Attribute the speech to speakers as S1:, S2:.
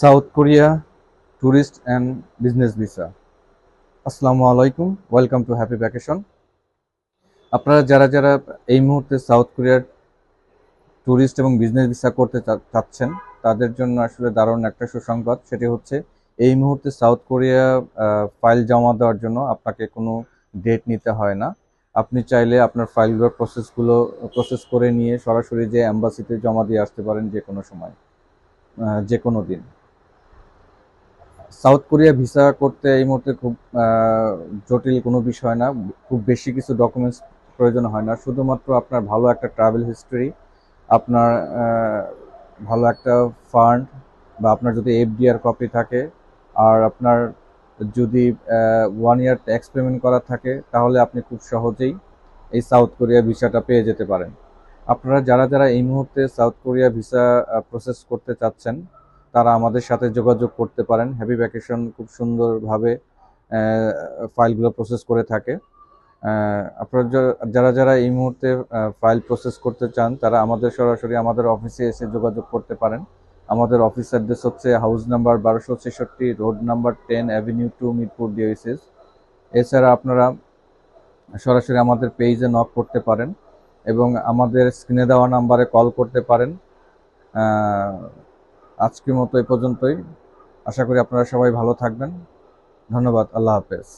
S1: South Korea tourist and business visa. আসসালামু আলাইকুম, welcome to happy vacation. আপনারা যারা যারা এই মুহূর্তে সাউথ কোরিয়ার ট্যুরিস্ট এবং বিজনেস ভিসা করতে চাচ্ছেন, তাদের জন্য আসলে দারুণ একটা সুসংবাদ। সেটি হচ্ছে, এই মুহূর্তে সাউথ কোরিয়া ফাইল জমা দেওয়ার জন্য আপনাকে কোনো ডেট নিতে হয় না। আপনি চাইলে আপনার ফাইলগুলোর প্রসেসগুলো, প্রসেস করে নিয়ে সরাসরি যে অ্যাম্বাসিতে জমা দিয়ে আসতে পারেন যে কোনো সময় যে কোনো দিন। সাউথ কোরিয়া ভিসা করতে এই মুহূর্তে খুব জটিল কোনো বিষয় না। খুব বেশি কিছু ডকুমেন্টস প্রয়োজন হয় না। শুধুমাত্র আপনার ভালো একটা ট্রাভেল হিস্ট্রি আপনার ভালো একটা ফান্ড বা আপনার যদি এফডিআর কপি থাকে, আর আপনার যদি ওয়ান ইয়ার ট্যাক্স পেমেন্ট করা থাকে, তাহলে আপনি খুব সহজেই এই সাউথ কোরিয়া ভিসাটা পেয়ে যেতে পারেন। আপনারা যারা যারা এই মুহূর্তে সাউথ কোরিয়া ভিসা প্রসেস করতে চাচ্ছেন তারা আমাদের সাথে যোগাযোগ করতে পারেন। হ্যাপি ভ্যাকেশন খুব সুন্দরভাবে ফাইলগুলো প্রসেস করে থাকে। আপনারা যারা যারা এই মুহূর্তে ফাইল প্রসেস করতে চান, তারা আমাদের সরাসরি আমাদের অফিসে এসে যোগাযোগ করতে পারেন। আমাদের অফিস অ্যাড্রেস হচ্ছে হাউস নাম্বার বারোশো ছেষট্টি road number ten avenue two Mirpur DOHS এছাড়া আপনারা সরাসরি আমাদের পেজে নক করতে পারেন এবং আমাদের স্ক্রিনে দেওয়া নাম্বারে কল করতে পারেন। আজকের মতো এ পর্যন্তই। আশা করি আপনারা সবাই ভালো থাকবেন। ধন্যবাদ। আল্লাহ হাফেজ।